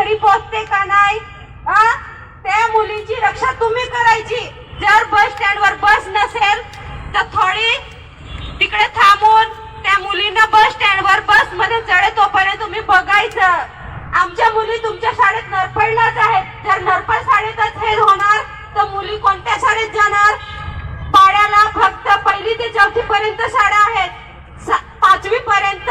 घरी पोहोचते का नाही? त्या मुलीची रक्षा तुम्ही करायची. जर बस स्टँड वर बस नसेल तर थोडी तिकडे थांबून त्या मुलींना बस स्टँड वर बसमध्ये चढे तोपर्यंत तुम्ही बघायचं. आमच्या मुली तुमच्या शाळेत नरपडल्याच आहेत. जर नरपड शाळेतच हे होणार तर मुली कोणत्या शाळेत जाणार? पाड्याला फक्त पहिली ते चौथी पर्यंत शाळा आहेत सा- पाचवी पर्यंत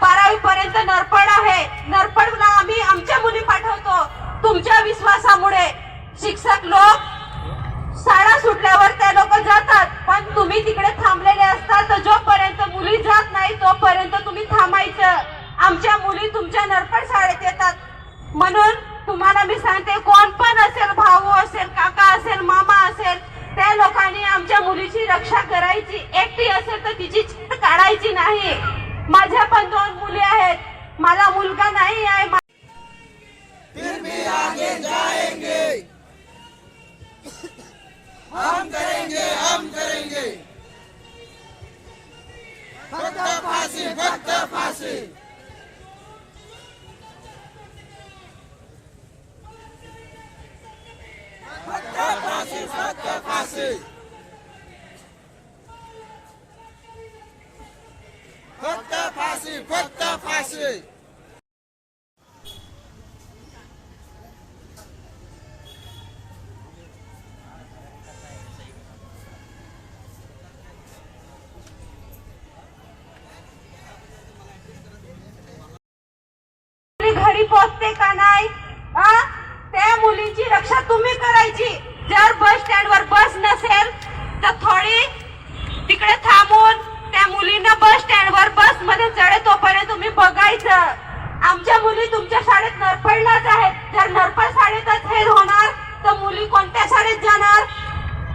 बारावी पर्यंत नरपड आहे नरपडला आम्ही आमच्या मुली पाठवतो तुमच्या विश्वासामुळे शिक्षक लोक शाळा सुटल्यावर ते लोक जातात पण तुम्ही तिकडे थांबलेले असतात तर जोपर्यंत मुली जात नाही तोपर्यंत तुम्ही थांबायचं. आमच्या मुली तुमच्या नरपड शाळेत येतात. म्हणून तुम्हाला मी सांगते कोण पण असेल भाऊ असेल काका असेल मामा असेल त्या लोकांनी आमच्या मुलीची रक्षा करायची. एकटी असेल तर तिची काढायची नाही. माझ्या पण दोन मुली आहेत. मला मुलगा नाही आहे फक्त फांसी फक्त फांसी फक्त फांसी फक्त फांसी फक्त फांसी मुली घरी पोहोचते का नाही? त्या मुलीची रक्षा तुम्ही करायची. जर बस स्टँड वर बस नसेल तर थोडी तिकडे थांबून त्या मुलींना बस स्टँड वर बसमध्ये चढे तोपर्यंत तुम्ही बघायचं. आमच्या मुली तुमच्या शाळेत नरपडलाच आहेत. जर नरपड शाळेतच हे होणार तर मुली कोणत्या शाळेत जाणार?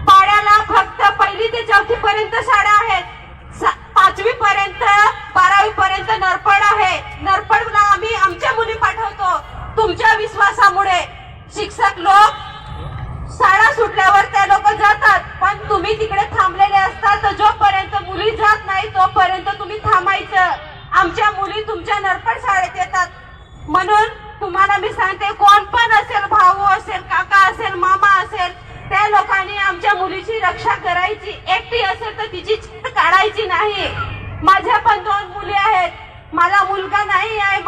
पाड्याला फक्त पहिली ते चौथी पर्यंत शाळा आहेत सा- पाचवी पर्यंत बारावी पर्यंत नरपड आहे नरपडला आम्ही आमच्या मुली पाठवतो तुमच्या विश्वासामुळे शिक्षक लोक शाळा सुटल्यावर ते लोक जातात. पण तुम्ही तिकडे थांबलेले असतात तर जोपर्यंत मुली जात नाही तोपर्यंत तुम्ही थांबायचं. आमच्या मुली तुमच्या नरपड शाळेत येतात. म्हणून तुम्हाला मी सांगते कोण पण असेल भाऊ असेल काका असेल मामा असेल त्या लोकांनी आमच्या मुलीची रक्षा करायची. एकटी असेल तर तिची काढायची नाही. माझ्या पण दोन मुली आहेत. मला मुलगा नाही आहे